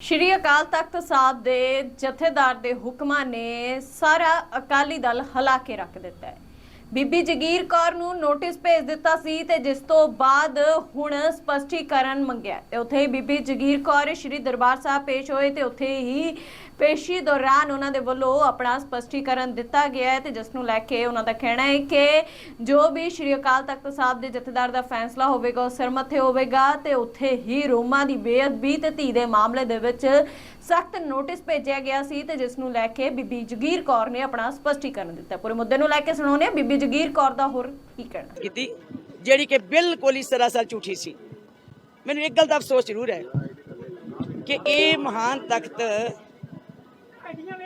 ਸ਼੍ਰੀ ਅਕਾਲ ਤਖਤ ਸਾਹਿਬ ਦੇ ਜਥੇਦਾਰ ਦੇ ਹੁਕਮਾਂ ਨੇ ਸਾਰਾ ਅਕਾਲੀ ਦਲ ਹਿਲਾ ਕੇ ਰੱਖ ਦਿੱਤਾ ਹੈ। ਬੀਬੀ ਜਗੀਰ ਕੌਰ ਨੂੰ ਨੋਟਿਸ ਭੇਜ ਦਿੱਤਾ ਸੀ ਤੇ ਜਿਸ ਤੋਂ ਬਾਅਦ ਹੁਣ ਸਪਸ਼ਟੀਕਰਨ ਮੰਗਿਆ ਤੇ ਉੱਥੇ ਹੀ ਬੀਬੀ ਜਗੀਰ ਕੌਰ ਸ਼੍ਰੀ ਦਰਬਾਰ ਸਾਹਿਬ ਪੇਸ਼ ਹੋਏ ਤੇ ਉੱਥੇ ਹੀ ਪੇਸ਼ੀ ਦੌਰਾਨ ਉਹਨਾਂ ਦੇ ਵੱਲੋਂ ਆਪਣਾ ਸਪਸ਼ਟੀਕਰਨ ਦਿੱਤਾ ਗਿਆ ਹੈ ਤੇ ਜਿਸ ਨੂੰ ਲੈ ਕੇ ਉਹਨਾਂ ਦਾ ਕਹਿਣਾ ਹੈ ਕਿ ਜੋ ਵੀ ਸ਼੍ਰੀ ਅਕਾਲ ਤਖਤ ਸਾਹਿਬ ਦੇ ਜਥੇਦਾਰ ਦਾ ਫੈਸਲਾ ਹੋਵੇਗਾ, ਉਹ ਸਰਮਥੇ ਹੋਵੇਗਾ ਤੇ ਉੱਥੇ ਹੀ ਰੋਮਾ ਦੀ ਬੇਅਦਬੀ ਤੇ ਧੀ ਦੇ ਮਾਮਲੇ ਦੇ ਵਿੱਚ ਸਖਤ ਨੋਟਿਸ ਭੇਜਿਆ ਗਿਆ ਸੀ ਤੇ ਜਿਸ ਨੂੰ ਲੈ ਕੇ ਬੀਬੀ ਜਗੀਰ ਕੌਰ ਨੇ ਆਪਣਾ ਸਪਸ਼ਟੀਕਰਨ ਦਿੱਤਾ। ਪੂਰੇ ਮੁੱਦੇ ਨੂੰ ਲੈ ਕੇ ਸੁਣਾਉਂਦੇ ਹਾਂ। ਬੀਬੀ ਜਗੀਰ ਕੌਰ ਦਾ ਹੋਰ ਕੀ ਕਹਿਣਾ? ਕੀਤੀ, ਜਿਹੜੀ ਕਿ ਬਿਲਕੁਲ ਹੀ ਸਰਾਸਰ ਝੂਠੀ ਸੀ। ਮੈਨੂੰ ਇੱਕ ਗੱਲ ਦਾ ਅਫਸੋਸ ਜ਼ਰੂਰ ਹੈ ਕਿ ਇਹ ਮਹਾਨ ਤਖਤ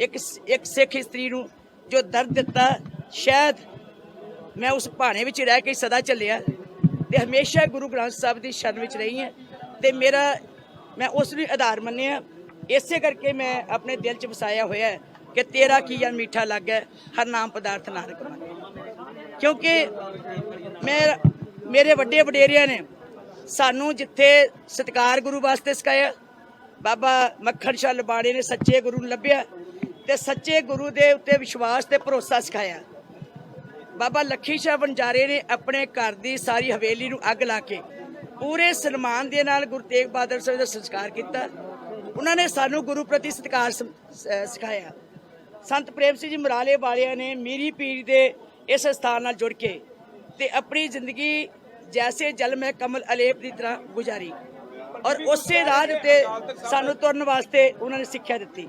ਇੱਕ ਇੱਕ ਸਿੱਖ ਇਸਤਰੀ ਨੂੰ ਜੋ ਦਰਦ ਦਿੱਤਾ, ਸ਼ਾਇਦ ਮੈਂ ਉਸ ਭਾਣੇ ਵਿੱਚ ਰਹਿ ਕੇ ਸਦਾ ਚੱਲਿਆ ਤੇ ਹਮੇਸ਼ਾ ਗੁਰੂ ਗ੍ਰੰਥ ਸਾਹਿਬ ਦੀ ਸ਼ਰਨ ਵਿੱਚ ਰਹੀ ਹਾਂ ਤੇ ਮੇਰਾ, ਮੈਂ ਉਸ ਨੂੰ ਆਧਾਰ ਮੰਨਿਆ। ਇਸੇ ਕਰਕੇ ਮੈਂ ਆਪਣੇ ਦਿਲ 'ਚ ਵਸਾਇਆ ਹੋਇਆ ਕਿ ਤੇਰਾ ਕੀ ਆ ਮਿੱਠਾ ਲੱਗਾ ਹਰ ਨਾਮ ਪਦਾਰਥ ਨਾਨਕ ਮੰਨੇ ਕਿਉਂਕਿ ਮੈਂ, ਮੇਰੇ ਵੱਡੇ ਵਡੇਰਿਆਂ ਨੇ ਸਾਨੂੰ ਜਿੱਥੇ ਸਤਿਕਾਰ ਗੁਰੂ ਵਾਸਤੇ ਸਿਖਾਇਆ, ਬਾਬਾ ਮੱਖਣ ਸ਼ਾਹ ਲਬਾੜੇ ਨੇ ਸੱਚੇ ਗੁਰੂ ਨੂੰ ਲੱਭਿਆ ਤੇ ਸੱਚੇ ਗੁਰੂ ਦੇ ਉੱਤੇ ਵਿਸ਼ਵਾਸ ਤੇ ਭਰੋਸਾ ਸਿਖਾਇਆ। ਬਾਬਾ ਲੱਖੀ ਸ਼ਾਹ ਵਣਜਾਰੇ ਨੇ ਆਪਣੇ ਘਰ ਦੀ ਸਾਰੀ ਹਵੇਲੀ ਨੂੰ ਅੱਗ ਲਾ ਕੇ ਪੂਰੇ ਸਨਮਾਨ ਦੇ ਨਾਲ ਗੁਰੂ ਤੇਗ ਬਹਾਦਰ ਸਾਹਿਬ ਦਾ ਸੰਸਕਾਰ ਕੀਤਾ। ਉਹਨਾਂ ਨੇ ਸਾਨੂੰ ਗੁਰੂ ਪ੍ਰਤੀ ਸਤਿਕਾਰ ਸਿਖਾਇਆ। ਸੰਤ ਪ੍ਰੇਮ ਸਿੰਘ ਜੀ ਮਰਾਲੇ ਵਾਲਿਆਂ ਨੇ ਮੀਰੀ ਪੀਰ ਦੇ ਇਸ ਸਥਾਨ ਨਾਲ ਜੁੜ ਕੇ ਤੇ ਆਪਣੀ ਜ਼ਿੰਦਗੀ ਜੈਸੇ ਜਲ ਮੈਂ ਕਮਲ ਅਲੇਪ ਦੀ ਤਰ੍ਹਾਂ ਗੁਜ਼ਾਰੀ। ਔਰ ਉਸੇ ਰਾਹ ਦੇ ਉੱਤੇ ਸਾਨੂੰ ਤੁਰਨ ਵਾਸਤੇ ਉਹਨਾਂ ਨੇ ਸਿੱਖਿਆ ਦਿੱਤੀ।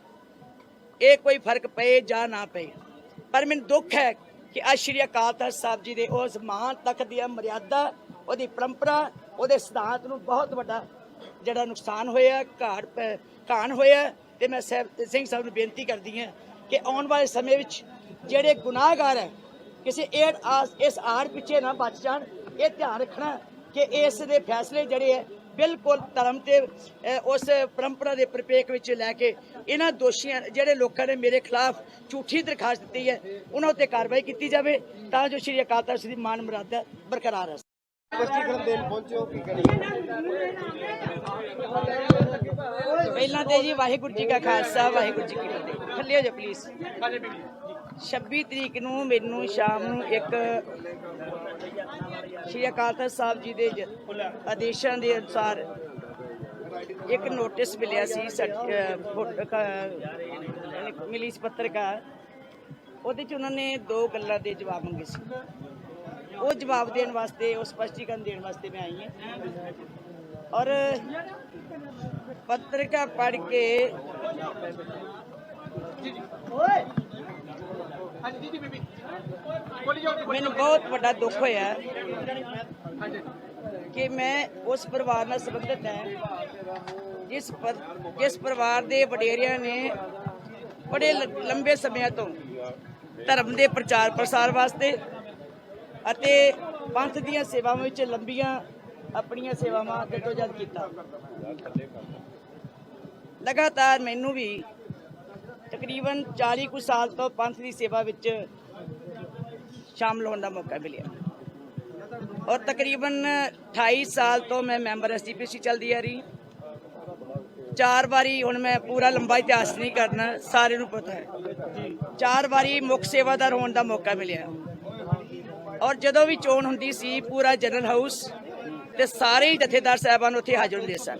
ਇਹ ਕੋਈ ਫ਼ਰਕ ਪਏ ਜਾਂ ਨਾ ਪਏ। ਪਰ ਮੈਨੂੰ ਦੁੱਖ ਹੈ ਕਿ ਅੱਜ ਸ਼੍ਰੀ ਅਕਾਲ ਤਖਤ ਸਾਹਿਬ ਜੀ ਦੇ ਉਸ ਮਹਾਨ ਤਖਤ ਦੀ ਮਰਿਆਦਾ, ਉਹਦੀ ਪਰੰਪਰਾ, ਉਹਦੇ ਸਿਧਾਂਤ ਨੂੰ ਬਹੁਤ ਵੱਡਾ ਜਿਹੜਾ ਨੁਕਸਾਨ ਹੋਇਆ, ਘਾੜ ਪ- ਘਾਣ ਹੋਇਆ, ਤੇ ਮੈਂ ਸਾਹਿਬ, ਸਿੰਘ ਸਾਹਿਬ ਨੂੰ ਬੇਨਤੀ ਕਰਦੀ ਹਾਂ ਕਿ ਆਉਣ ਵਾਲੇ ਸਮੇਂ ਵਿੱਚ ਜਿਹੜੇ ਗੁਨਾਹਗਾਰ ਹੈ, ਕਿਸੇ ਏਡ ਆਸ ਇਸ ਆੜ ਪਿੱਛੇ ਨਾ ਬਚ ਜਾਣ। ਇਹ ਧਿਆਨ ਰੱਖਣਾ ਕਿ ਇਸ ਦੇ ਫੈਸਲੇ ਜਿਹੜੇ ਹੈ ਬਿਲਕੁਲ ਧਰਮ ਤੇ ਉਸ ਪਰੰਪਰਾ ਦੇ ਪ੍ਰਪੇਖ ਵਿੱਚ ਲੈ ਕੇ ਇਹਨਾਂ ਦੋਸ਼ੀਆਂ ਜਿਹੜੇ ਲੋਕਾਂ ਨੇ ਮੇਰੇ ਖਿਲਾਫ ਝੂਠੀ ਦਰਖਾਸਤ ਦਿੱਤੀ ਹੈ ਉਹਨਾਂ ਉੱਤੇ ਕਾਰਵਾਈ ਕੀਤੀ ਜਾਵੇ ਤਾਂ ਜੋ ਸ਼੍ਰੀ ਅਕਾਲ ਤਖਤ ਦੀ ਮਾਨ ਮਰਿਆਦਾ ਬਰਕਰਾਰ ਰਹੇ। ਸਪਸ਼ਟੀਕਰਨ ਦੇਣ ਪਹੁੰਚੇ ਹੋ ਕੀ ਕਰੀ ਪਹਿਲਾਂ ਤੇ ਜੀ ਵਾਹਿਗੁਰੂ ਜੀ ਕਾ ਖਾਲਸਾ ਵਾਹਿਗੁਰੂ ਜੀ ਕੀ ਫਤਿਹ। ਥੱਲੇ ਹੋ ਜਾ ਪਲੀਜ਼ 26 ਤਰੀਕ ਨੂੰ ਮੈਨੂੰ ਸ਼ਾਮ ਨੂੰ ਇੱਕ ਸ਼੍ਰੀ ਅਕਾਲ ਤਖਤ ਸਾਹਿਬ ਜੀ ਦੇ ਆਦੇਸ਼ਾਂ ਦੇ ਅਨੁਸਾਰ ਇੱਕ ਨੋਟਿਸ ਮਿਲਿਆ ਸੀ ਮਿਲੀ ਸੀ ਪੱਤਰਕਾਰ। ਉਹਦੇ ਚ ਉਹਨਾਂ ਨੇ ਦੋ ਗੱਲਾਂ ਦੇ ਜਵਾਬ ਮੰਗੇ ਸੀ। ਉਹ ਜਵਾਬ ਦੇਣ ਵਾਸਤੇ, ਉਹ ਸਪਸ਼ਟੀਕਰਨ ਦੇਣ ਵਾਸਤੇ ਮੈਂ ਆਈ ਹਾਂ। ਔਰ ਪੱਤਰਿਕਾ ਪੜ੍ਹ ਕੇ ਮੈਨੂੰ ਬਹੁਤ ਵੱਡਾ ਦੁੱਖ ਹੋਇਆ ਕਿ ਮੈਂ ਉਸ ਪਰਿਵਾਰ ਨਾਲ ਸੰਬੰਧਿਤ ਹਾਂ ਜਿਸ ਜਿਸ ਪਰਿਵਾਰ ਦੇ ਵਡੇਰਿਆਂ ਨੇ ਬੜੇ ਲੰਬੇ ਸਮਿਆਂ ਤੋਂ ਧਰਮ ਦੇ ਪ੍ਰਚਾਰ ਪ੍ਰਸਾਰ ਵਾਸਤੇ ਅਤੇ ਪੰਥ ਦੀਆਂ ਸੇਵਾਵਾਂ ਵਿੱਚ ਲੰਬੀਆਂ ਆਪਣੀਆਂ ਸੇਵਾਵਾਂ ਜਦੋਜਦ ਕੀਤਾ। ਲਗਾਤਾਰ ਮੈਨੂੰ ਵੀ ਤਕਰੀਬਨ 40 ਕੁ ਸਾਲ ਤੋਂ ਪੰਥ ਦੀ ਸੇਵਾ ਵਿੱਚ ਸ਼ਾਮਲ ਹੋਣ ਦਾ ਮੌਕਾ ਮਿਲਿਆ। ਔਰ ਤਕਰੀਬਨ 28 ਸਾਲ ਤੋਂ ਮੈਂ ਮੈਂਬਰ ਐਸਜੀਪੀਸੀ ਚੱਲਦੀ ਆ ਰਹੀ। ਚਾਰ ਵਾਰੀ ਹੁਣ ਮੈਂ ਪੂਰਾ ਲੰਬਾ ਇਤਿਹਾਸ ਨਹੀਂ ਕਰਨਾ, ਸਾਰਿਆਂ ਨੂੰ ਪਤਾ ਹੈ। ਚਾਰ ਵਾਰੀ ਮੁੱਖ ਸੇਵਾਦਾਰ ਹੋਣ ਦਾ ਮੌਕਾ ਮਿਲਿਆ। ਔਰ ਜਦੋਂ ਵੀ ਚੋਣ ਹੁੰਦੀ ਸੀ, ਪੂਰਾ ਜਨਰਲ ਹਾਊਸ ਤੇ ਸਾਰੇ ਹੀ ਜਥੇਦਾਰ ਸਾਹਿਬਾਨ ਉੱਥੇ ਹਾਜ਼ਰ ਹੁੰਦੇ ਸਨ।